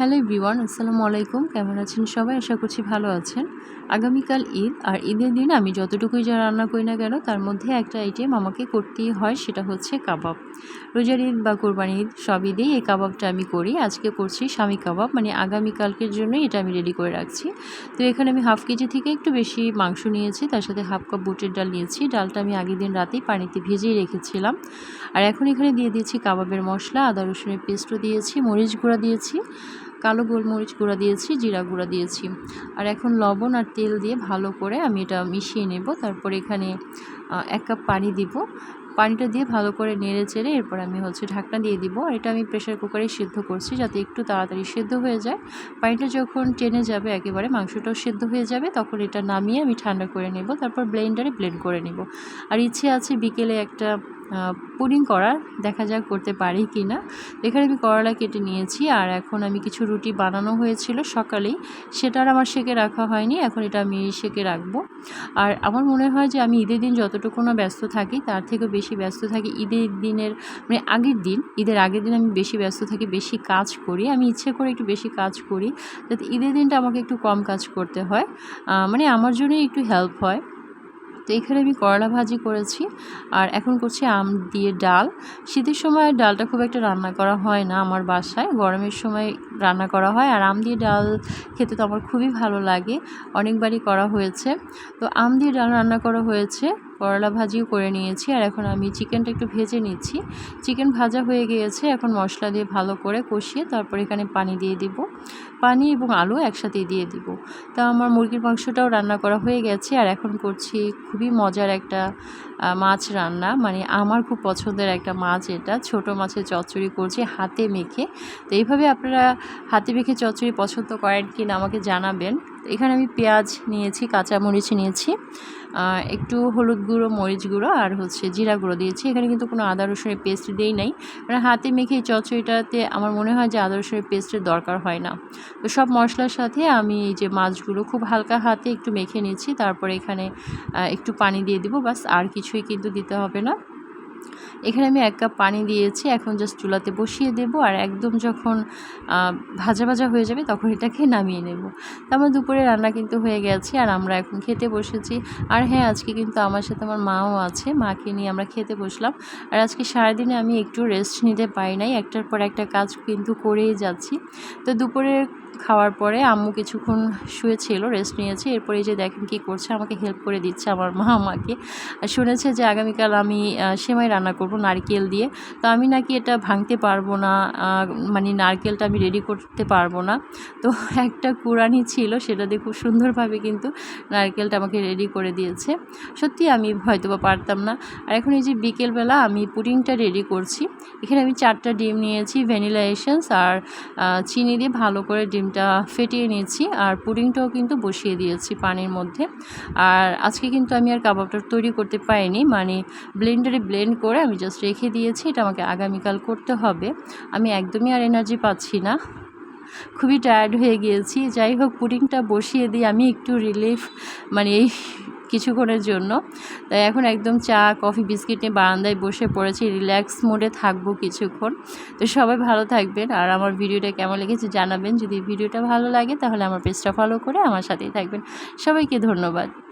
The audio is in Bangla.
হ্যালো এভরিওয়ান, আসসালামু আলাইকুম। কেমন আছেন সবাই? আশা করছি ভালো আছেন। আগামীকাল ঈদ, আর ঈদের দিন আমি যতটুকুই যা রান্না করি না কেন, তার মধ্যে একটা আইটেম আমাকে করতেই হয়, সেটা হচ্ছে কাবাব। রোজার ঈদ বা কোরবানি ঈদ, সব ঈদেই এই কাবাবটা আমি করি। আজকে করছি স্বামী কাবাব মানে আগামীকালকের জন্য এটা আমি রেডি করে রাখছি। তো এখানে আমি হাফ কেজি থেকে একটু বেশি মাংস নিয়েছি, তার সাথে হাফ কাপ বুটের ডাল নিয়েছি। ডালটা আমি আগের দিন রাতেই পানিতে ভিজিয়ে রেখেছিলাম। আর এখন এখানে দিয়ে দিয়েছি কাবাবের মশলা, আদা রসুনের পেস্টও দিয়েছি, মরিচ গুঁড়া দিয়েছি। কালো গোলমরিচ গুঁড়া দিয়েছি, জিরা গুঁড়া দিয়েছি। আর এখন লবণ আর তেল দিয়ে ভালো করে আমি এটা মিশিয়ে নেব। তারপর এখানে এক কাপ পানি দিব। পানিটা দিয়ে ভালো করে নেড়ে চেড়ে এরপর আমি হচ্ছে ঢাকনা দিয়ে দিব। আর এটা আমি প্রেশার কুকারে সিদ্ধ করছি যাতে একটু তাড়াতাড়ি সেদ্ধ হয়ে যায়। পানিটা যখন টেনে যাবে একেবারে মাংসটাও সেদ্ধ হয়ে যাবে, তখন এটা নামিয়ে আমি ঠান্ডা করে নেব, তারপর ব্লেন্ডারে ব্লেন্ড করে নেব। আর ইচ্ছে আছে বিকেলে একটা পুডিং করার, দেখা যাক করতে পারি কি না এখানে আমি করলা কেটে নিয়েছি আর এখন আমি কিছু রুটি বানানো হয়েছিল সকালেই, সেটা আর আমার সেকে রাখা হয়নি, এখন এটা আমি সেকে রাখব। আর আমার মনে হয় যে আমি ঈদের দিন যতটুকু না ব্যস্ত থাকি, তার থেকেও বেশি ব্যস্ত থাকি, ঈদের দিনের মানে আগের দিন, ঈদের আগের দিন আমি বেশি ব্যস্ত থাকি, বেশি কাজ করি, আমি ইচ্ছে করে একটু বেশি কাজ করি, যাতে ঈদের দিনটা আমাকে একটু কম কাজ করতে হয় মানে আমার জন্যই একটু হেল্প হয়। তো এখানে আমি করলা ভাজি করেছি, আর এখন করছি আম দিয়ে ডাল। শীতের সময় ডালটা খুব একটা রান্না করা হয় না আমার বাসায়, গরমের সময় রান্না করা হয়, আর আম দিয়ে ডাল খেতে তো আমার খুবই ভালো লাগে, অনেকবারই করা হয়েছে। তো আম দিয়ে ডাল রান্না করা হয়েছে করলা ভাজিও করে নিয়েছি, আর এখন আমি চিকেনটা একটু ভেজে নিচ্ছি। চিকেন ভাজা হয়ে গিয়েছে, এখন মশলা দিয়ে ভালো করে কষিয়ে তারপর এখানে পানি দিয়ে দিব। পানি এবং আলু একসাথেই দিয়ে দিব। তা আমার মুরগির মাংসটাও রান্না করা হয়ে গেছে, আর এখন করছি খুবই মজার একটা মাছ রান্না। মানে আমার খুব পছন্দের একটা মাছ এটা, ছোট মাছের চচ্চড়ি করছি হাতে মেখে। তো এইভাবে আপনারা হাতে মেখে চচ্চড়ি পছন্দ করেন কি না আমাকে জানাবেন। এখানে আমি পেঁয়াজ নিয়েছি, কাঁচামরিচ নিয়েছি। একটু হলুদ গুঁড়ো, মরিচ গুঁড়ো আর হচ্ছে জিরা গুঁড়ো দিয়েছি। এখানে কিন্তু কোনো আদা, রসুনের পেস্ট দেই নাই। মানে হাতে মেখে এই চচ্চড়িটাতে আমার মনে হয় যে আদা, রসুনের পেস্টের দরকার হয় না। তো সব মশলার সাথে আমি এই যে মাছগুলো খুব হালকা হাতে একটু মেখে নিচ্ছি। তারপরে এখানে একটু পানি দিয়ে দিব। বাস আর কিছুই কিন্তু দিতে হবে না। এখানে আমি এক কাপ পানি দিয়েছি, এখন জাস্ট চুলাতে বসিয়ে দেব আর একদম যখন ভাজা ভাজা হয়ে যাবে তখন এটাকে নামিয়ে নেব। তো আমার দুপুরে রান্না কিন্তু হয়ে গেছে আর আমরা এখন খেতে বসেছি। আর হ্যাঁ আজকে কিন্তু আমার সাথে আমার মাও আছে, মাকে নিয়ে আমরা খেতে বসলাম। আর আজকে সারাদিনে আমি একটু রেস্ট নিতে পারি নাই, একটার পর একটা কাজ কিন্তু করেই যাচ্ছি। তো দুপুরে খাওয়ার পরে আম্মু কিছুক্ষণ শুয়েছিল রেস্ট নিয়েছে। এরপরে যে দেখেন কি করছে, আমাকে হেল্প করে দিচ্ছে আমার মা আমাকে। শুনেছে যে আগামীকাল আমি সেমাই রান্না করব নারকেল দিয়ে। তো আমি নাকি এটা ভাঙতে পারব না মানে নারকেলটা আমি রেডি করতে পারব না। তো একটা কুরানি ছিল, সেটা দিয়ে খুব সুন্দরভাবে কিন্তু নারকেলটা আমাকে রেডি করে দিয়েছে। সত্যি আমি হয়তো বা পারতাম না। আর এখন এই যে বিকেলবেলা আমি পুডিংটা রেডি করছি। এখানে আমি চারটা ডিম নিয়েছি, ভ্যানিলা এসেন্স আর চিনি দিয়ে ভালো করে ডিমটা ফেটিয়ে নিয়েছি। আর পুডিংটাও কিন্তু বসিয়ে দিয়েছি পানির মধ্যে। আর আজকে কিন্তু আমি আর কাবাবটা তৈরি করতে পারিনি মানে ব্লেন্ডারে ব্লেন্ড করে আমি জাস্ট রেখে দিয়েছি, এটা আমাকে আগামীকাল করতে হবে। আমি একদমই আর এনার্জি পাচ্ছি না। খুবই টায়ার্ড হয়ে গিয়েছি। যাই হোক পুডিংটা বসিয়ে দিই আমি একটু রিলিফ মানে এই কিছুক্ষণের জন্য। তাই এখন একদম চা কফি বিস্কিট নিয়ে বারান্দায় বসে পড়েছি। রিল্যাক্স মোডে থাকব কিছুক্ষণ। তো সবাই ভালো থাকবেন। আর আমার ভিডিওটা কেমন লেগেছে জানাবেন। যদি ভিডিওটা ভালো লাগে, তাহলে আমার পেজটা ফলো করে আমার সাথেই থাকবেন। সবাইকে ধন্যবাদ।